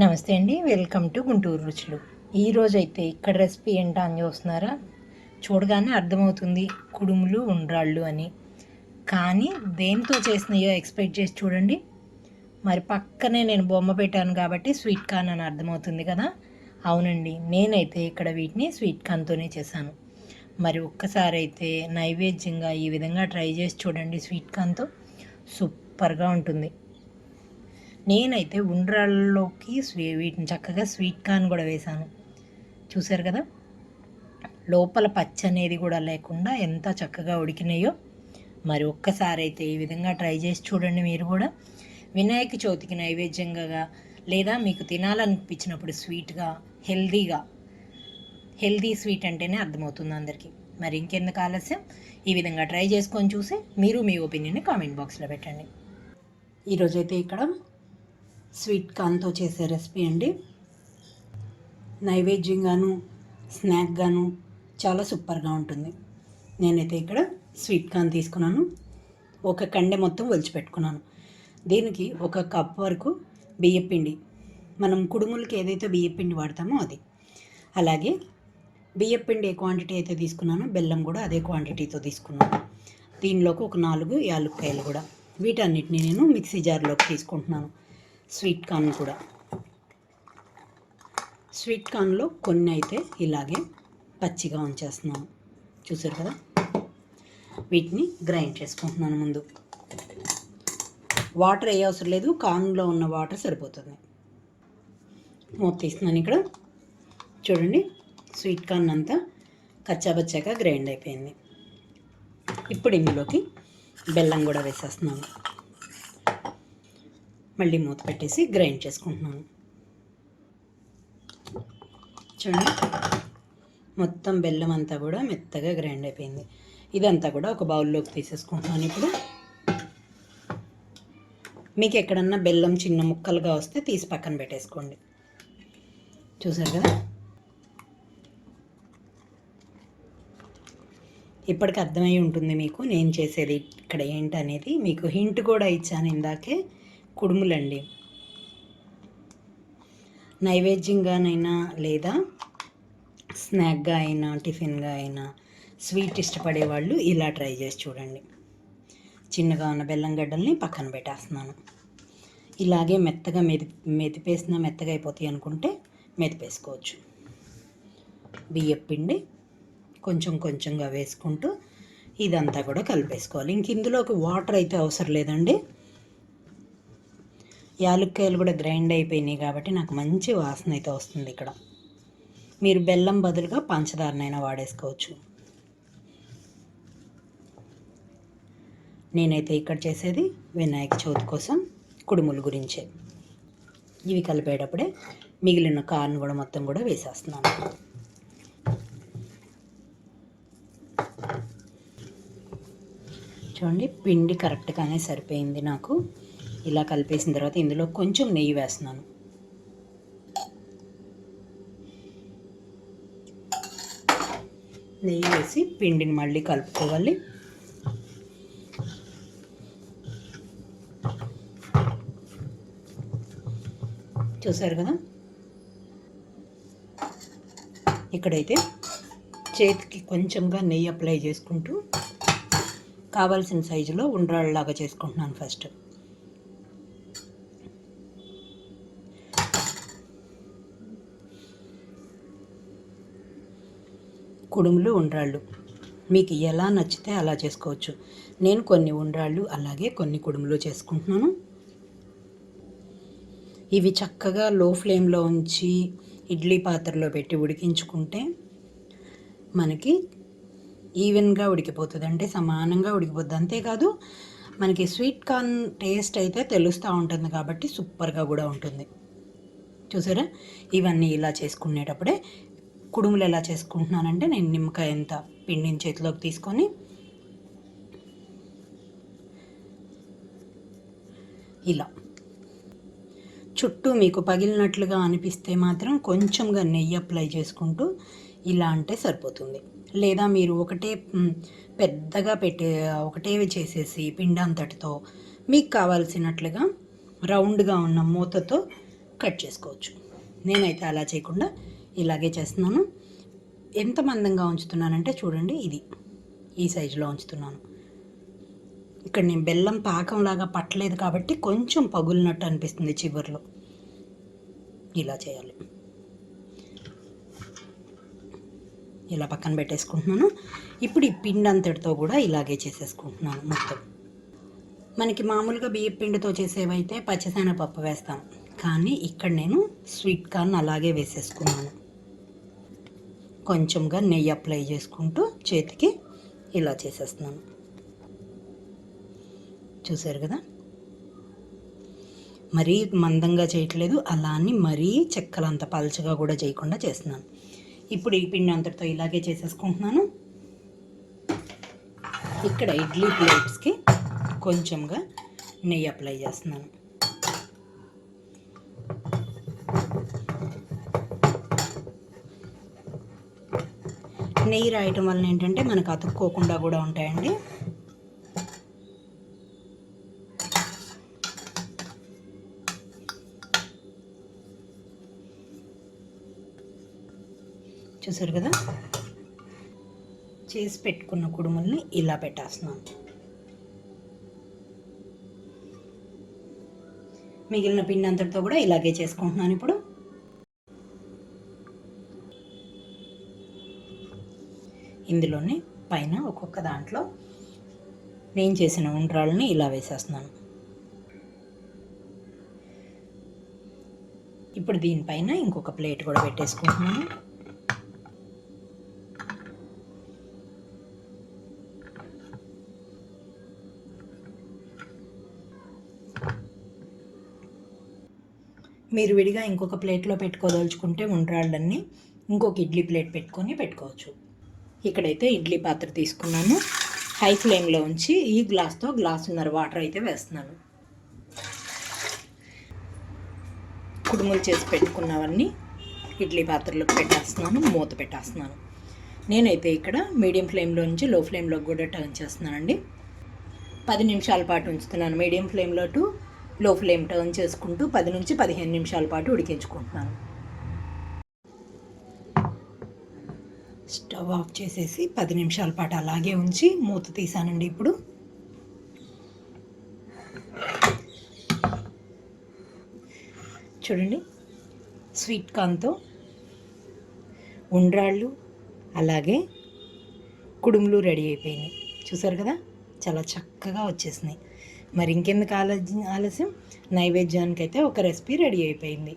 నమస్తే అండి welcome to Guntur రుచులు. ఈరోజు అయితే ఇక్కడ రెసిపీ ఏంటా అని చూస్తున్నారా? చూడగానే అర్థమవుతుంది కుడుములు ఉండ్రాళ్ళు అని. కానీ దేంతో చేసినాయో ఎక్స్పెక్ట్ చేసి చూడండి. మరి పక్కనే నేను బొమ్మ పెట్టాను కాబట్టి స్వీట్ కార్న్ అని అర్థమవుతుంది కదా? అవునండి నేనైతే ఇక్కడ వీటిని స్వీట్ కార్న్తోనే చేశాను. మరి ఒక్కసారి అయితే నైవేద్యంగా ఈ విధంగా ట్రై చేసి చూడండి స్వీట్ కార్న్తో. సూపర్గా ఉంటుంది. నేనైతే ఉండ్రాళ్ళలోకి స్వీ వీటిని చక్కగా స్వీట్ కార్న్ కూడా వేశాను. చూసారు కదా? లోపల పచ్చ అనేది కూడా లేకుండా ఎంత చక్కగా ఉడికినాయో. మరి ఒక్కసారి అయితే ఈ విధంగా ట్రై చేసి చూడండి మీరు కూడా. వినాయక చవితికి నైవేద్యంగా లేదా మీకు తినాలనిపించినప్పుడు స్వీట్గా హెల్దీగా హెల్దీ స్వీట్ అంటేనే అర్థమవుతుంది అందరికీ. మరి ఇంకెందుకు ఆలస్యం? ఈ విధంగా ట్రై చేసుకొని చూసి మీరు మీ ఒపీనియన్ని కామెంట్ బాక్స్లో పెట్టండి. ఈరోజైతే ఇక్కడ స్వీట్ కార్న్తో చేసే రెసిపీ అండి. నైవేద్యంగాను స్నాక్గాను చాలా సూపర్గా ఉంటుంది. నేనైతే ఇక్కడ స్వీట్ కార్న్ తీసుకున్నాను. ఒక కండె మొత్తం ఒలిచిపెట్టుకున్నాను. దీనికి ఒక కప్ వరకు బియ్యపిండి మనం కుడుములకి ఏదైతే బియ్యపిండి వాడతామో అది. అలాగే బియ్యపిండి ఏ క్వాంటిటీ అయితే తీసుకున్నానో బెల్లం కూడా అదే క్వాంటిటీతో తీసుకున్నాను. దీనిలోకి ఒక నాలుగు యాలుక్కాయలు కూడా. వీటన్నిటిని నేను మిక్సీ జార్లోకి తీసుకుంటున్నాను. స్వీట్ కార్న్ కూడా. స్వీట్ కార్న్లో కొన్ని అయితే ఇలాగే పచ్చిగా ఉంచేస్తున్నాను చూసారు కదా? వీటిని గ్రైండ్ చేసుకుంటున్నాను ముందు. వాటర్ ఏ అవసరం లేదు కార్న్లో ఉన్న వాటర్ సరిపోతుంది. మూత తీస్తున్నాను ఇక్కడ. చూడండి స్వీట్ కార్న్ అంతా కచ్చాబచ్చాగా గ్రైండ్ అయిపోయింది. ఇప్పుడు ఇందులోకి బెల్లం కూడా వేసేస్తున్నాను. మళ్ళీ మూత పెట్టేసి గ్రైండ్ చేసుకుంటున్నాను. చూడండి. మొత్తం బెల్లం అంతా కూడా మెత్తగా గ్రైండ్ అయిపోయింది. ఇదంతా కూడా ఒక బౌల్లోకి తీసేసుకుంటున్నాను ఇప్పుడు. మీకు ఎక్కడన్నా బెల్లం చిన్న ముక్కలుగా వస్తే తీసి పక్కన పెట్టేసుకోండి. చూసారు కదా? ఇప్పటికి అర్థమై ఉంటుంది మీకు నేను చేసేది ఇక్కడ ఏంటనేది. మీకు హింట్ కూడా ఇచ్చాను ఇందాకే. కుడుములండి. నైవేద్యంగానైనా లేదా స్నాక్గా అయినా టిఫిన్గా అయినా స్వీట్ ఇష్టపడే వాళ్ళు ఇలా ట్రై చేసి చూడండి. చిన్నగా ఉన్న బెల్లం గడ్డల్ని పక్కన పెట్టేస్తున్నాను. ఇలాగే మెత్తగా మెది మెదిపేసినా మెత్తగా అయిపోతాయి అనుకుంటే మెదిపేసుకోవచ్చు బియ్యం పిండి కొంచెం కొంచెంగా వేసుకుంటూ ఇదంతా కూడా కలిపేసుకోవాలి. ఇంక ఇందులోకి వాటర్ అయితే అవసరం లేదండి. యాలుక్కాయలు కూడా గ్రైండ్ అయిపోయినాయి కాబట్టి నాకు మంచి వాసన అయితే వస్తుంది ఇక్కడ. మీరు బెల్లం బదులుగా పంచదారనైనా వాడేసుకోవచ్చు. నేనైతే ఇక్కడ చేసేది వినాయక చవితి కోసం కుడుముల గురించే. ఇవి కలిపేటప్పుడే మిగిలిన కార్న్ కూడా మొత్తం కూడా వేసేస్తున్నాను. చూడండి పిండి కరెక్ట్గానే సరిపోయింది నాకు. ఇలా కలిపేసిన తర్వాత ఇందులో కొంచెం నెయ్యి వేస్తున్నాను. నెయ్యి వేసి పిండిని మళ్ళీ కలుపుకోవాలి. చూసారు కదా? ఇక్కడైతే చేతికి కొంచెంగా నెయ్యి అప్లై చేసుకుంటూ కావాల్సిన సైజులో ఉండ్రాళ్ళలాగా చేసుకుంటున్నాను ఫస్ట్. కుడుములు ఉండ్రాళ్ళు. మీకు ఎలా నచ్చితే అలా చేసుకోవచ్చు. నేను కొన్ని ఉండ్రాళ్ళు అలాగే కొన్ని కుడుములు చేసుకుంటున్నాను. ఇవి చక్కగా లో ఫ్లేమ్లో ఉంచి ఇడ్లీ పాత్రలో పెట్టి ఉడికించుకుంటే మనకి ఈవెన్గా ఉడికిపోతుంది అంటే సమానంగా ఉడికిపోతుంది అంతేకాదు మనకి స్వీట్ కార్న్ టేస్ట్ అయితే తెలుస్తూ ఉంటుంది కాబట్టి సూపర్గా కూడా ఉంటుంది. చూసారా? ఇవన్నీ ఇలా చేసుకునేటప్పుడే కుడుములు ఎలా చేసుకుంటున్నానంటే నేను నిమ్మకాయ ఎంత పిండిని చేతిలోకి తీసుకొని ఇలా. చుట్టూ మీకు పగిలినట్లుగా అనిపిస్తే మాత్రం కొంచెంగా నెయ్యి అప్లై చేసుకుంటూ ఇలా అంటే సరిపోతుంది. లేదా మీరు ఒకటే పెద్దగా పెట్టే ఒకటే చేసేసి పిండి అంతటితో మీకు కావాల్సినట్లుగా రౌండ్గా ఉన్న మూతతో కట్ చేసుకోవచ్చు. నేనైతే అలా చేయకుండా ఇలాగే చేస్తున్నాను. ఎంత మందంగా ఉంచుతున్నానంటే చూడండి ఇది. ఈ సైజులో ఉంచుతున్నాను. ఇక్కడ నేను బెల్లం పాకంలాగా పట్టలేదు కాబట్టి కొంచెం పగులినట్టు అనిపిస్తుంది చివర్లో. ఇలా చేయాలి. ఇలా పక్కన పెట్టేసుకుంటున్నాను. ఇప్పుడు ఈ పిండి అంతటితో కూడా ఇలాగే చేసేసుకుంటున్నాను మొత్తం. మనకి మామూలుగా బియ్య పిండితో చేసేవైతే పచ్చిశనగపప్పు వేస్తాం. కానీ ఇక్కడ నేను స్వీట్ కార్న్ అలాగే వేసేసుకున్నాను. కొంచెంగా నెయ్యి అప్లై చేసుకుంటూ చేతికి ఇలా చేసేస్తున్నాను. చూసారు కదా? మరీ మందంగా చేయట్లేదు అలా అని మరీ చెక్కలంత పలచగా కూడా చేయకుండా చేస్తున్నాను. ఇప్పుడు ఈ పిండి అంతటితో ఇలాగే చేసేసుకుంటున్నాను. ఇక్కడ ఇడ్లీ ప్లేట్స్కి కొంచెంగా నెయ్యి అప్లై చేస్తున్నాను. నెయ్యి రాయటం వలన ఏంటంటే మనకు అతుక్కోకుండా కూడా ఉంటాయండి. చూసారు కదా? చేసి పెట్టుకున్న కుడుముల్ని ఇలా పెట్టేస్తున్నాను మిగిలిన పిండి అంతటితో కూడా ఇలాగే చేసుకుంటున్నాను ఇప్పుడు. ఇందులోనే పైన ఒక్కొక్క దాంట్లో నేను చేసిన ఉండ్రాళ్ళని ఇలా వేసేస్తున్నాను. ఇప్పుడు దీనిపైన ఇంకొక ప్లేట్ కూడా పెట్టేసుకుంటున్నాను. మీరు విడిగా ఇంకొక ప్లేట్లో పెట్టుకోదలుచుకుంటే ఉండ్రాళ్ళన్నీ ఇంకొక ఇడ్లీ ప్లేట్ పెట్టుకొని పెట్టుకోవచ్చు. ఇక్కడైతే ఇడ్లీ పాత్ర తీసుకున్నాను. హై ఫ్లేమ్లో ఉంచి ఈ గ్లాస్తో గ్లాసున్నర వాటర్ అయితే వేస్తున్నాను. కుడుములు చేసి పెట్టుకున్నవన్నీ ఇడ్లీ పాత్రలోకి పెట్టేస్తున్నాను మూత పెట్టేస్తున్నాను. నేనైతే ఇక్కడ మీడియం ఫ్లేమ్లో నుంచి లో ఫ్లేమ్లో కూడా టర్న్ చేస్తున్నానండి. పది నిమిషాల పాటు ఉంచుతున్నాను మీడియం ఫ్లేమ్లో టు లో ఫ్లేమ్ టర్న్ చేసుకుంటూ పది నుంచి పదిహేను నిమిషాల పాటు ఉడికించుకుంటున్నాను. ఆఫ్ చేసేసి పది నిమిషాల పాటు అలాగే ఉంచి మూత తీసానండి ఇప్పుడు. చూడండి స్వీట్ కార్న్తో ఉండ్రాళ్ళు అలాగే కుడుములు రెడీ అయిపోయినాయి. చూసారు కదా? చాలా చక్కగా వచ్చేసినాయి. మరి ఇంకెందుకు ఆలస్యం ఆలస్యం? నైవేద్యానికి అయితే ఒక రెసిపీ రెడీ అయిపోయింది.